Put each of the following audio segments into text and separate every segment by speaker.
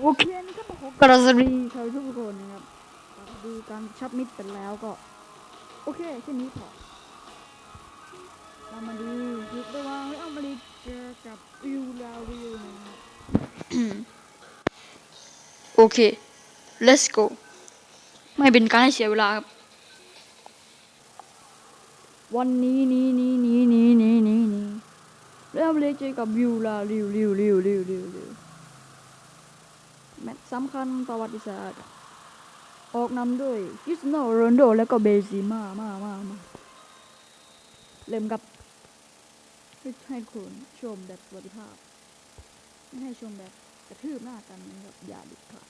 Speaker 1: โอเคนะครับขอกราบสวัสดีชาวทุกคนนะครับดูการชับมิดเป็นแล้วก็ โอเคแค่นี้พอเรามาดูยุคระหว่างอเมริกากับวิวลาวิวนะครับ
Speaker 2: โอเค let's go ไม่เป็นการให้เสียเวลาครับ
Speaker 1: วันนี้นี้นี้นี้นี้นี้นี้นี้เริ่มเลยเจอกับวิวลาวิววิววิววิววิววิว แมตช์สำคัญประวัติศาสตร์ ออกนำด้วยคริสโนโรนโด แล้วก็เบซิมา มา มา มา เริ่มกับ ให้คุณชมแบบสวัสดิภาพ ไม่ให้ชมแบบกระทืบหน้ากันนะครับอย่าด็ดขาด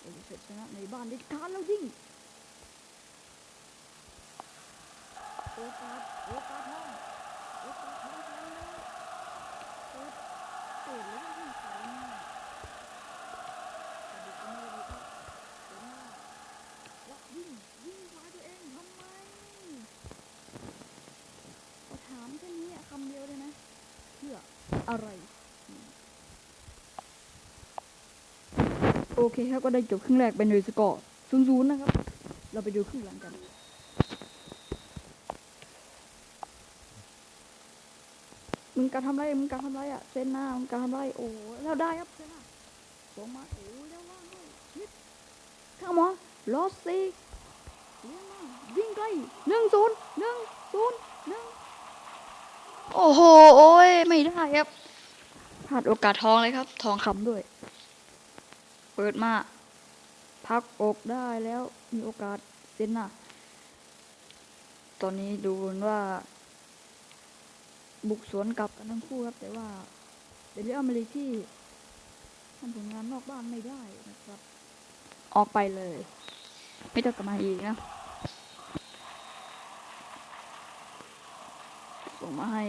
Speaker 1: เอลิเซตชนะในบ้านด็ดขาดแล้วยิ่งโอกาสโอกาสทองโอกาสทองทองแล้วเปิดเปิดแล้วก็ยิ่งใส่หน้าแต่เด็กคนนี้เลยครับเปิดหน้าแล้วยิงยิงฝ่ายตัวเองทำไมก็ถามแค่นี้อะคำเดียวเลยนะเอะไรโอเคครับก็ได้จบครึ่งแรกเป็นโดยสกอร์ศูนย์ศูนย์นะครับ เราไปดูครึ่งหลังกันมึงการทำไร มึงการทำไรอะ เซนหน้า มึงการทำไร โอ้แล้วได้ครับ เซนหน้าส่งมา โอ้แล้วว่างด้วยชิดข้ามอลอสซี่เลี้ยงมาวิ่งไกลหนึ่งศูนย์หนึ่งศูนย์หนึ่ง
Speaker 2: โอ้โห โอ้ย ไม่ได้ครับพลาดโอกาสทองเลยครับ ทองคำด้วย เปิดมา
Speaker 1: พักอกได้แล้ว มีโอกาสเซนน้าตอนนี้ดูเหมือนว่า บุกสวนกลับกันทั้งคู่ครับ แต่ว่าเป็นเรื่องอเมริกที่ทำผลงานนอกบ้านไม่ได้นะครับ ออกไปเลย ไม่ต้องกลับมาอีกนะ ส่งมาให้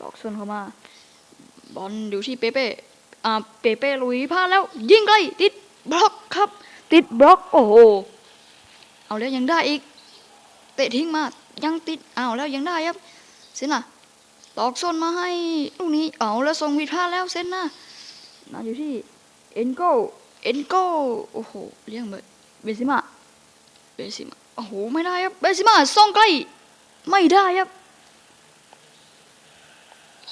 Speaker 1: ตอกส่วนเข้ามา
Speaker 2: บอลอยู่ที่เปเป้อ่าเปเป้ลุยพลาดแล้ว ยิงไกลติดบล็อกครับ
Speaker 1: ติดบล็อกโอ้โห
Speaker 2: เอาแล้วยังได้อีก เตะทิ้งมายังติดเอาแล้วยังได้ครับเซนน่ะตอกส้นมาให้ลูกนี้เอาแล้วส่งผิดพลาดแล้วเซนน่ะ
Speaker 1: น่าอยู่ที่เอ็นโก
Speaker 2: เอ็นโก้โอ้โหเลี้ยงแบบ
Speaker 1: เบซิมา
Speaker 2: เบซิมาโอ้โหไม่ได้ครับเบซิมาส่งใกล้ไม่ได้ครับข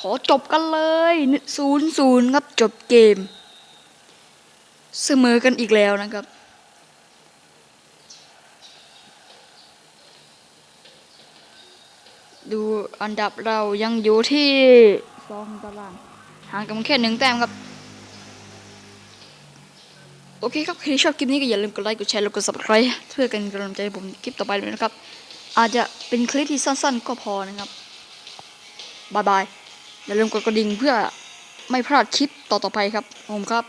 Speaker 2: อจบกันเลยศูนย์ศูนย์ครับจบเกม เสมอกันอีกแล้วนะครับ ดูอันดับเรายังอยู่ที่
Speaker 1: ซองตาราง
Speaker 2: ห่างกันแค่หนึ่งแต้มครับ โอเคครับ ใครที่ชอบคลิปนี้ก็อย่าลืมกดไลค์ กดแชร์ แล้วกด subscribe เพื่อเป็นกำลังใจให้ผมคลิปต่อไปด้วยนะครับ อาจจะเป็นคลิปที่สั้นๆ ก็พอนะครับบายบาย อย่าลืมกดกระดิ่งเพื่อไม่พลาดคลิปต่อๆไปครับผมครับ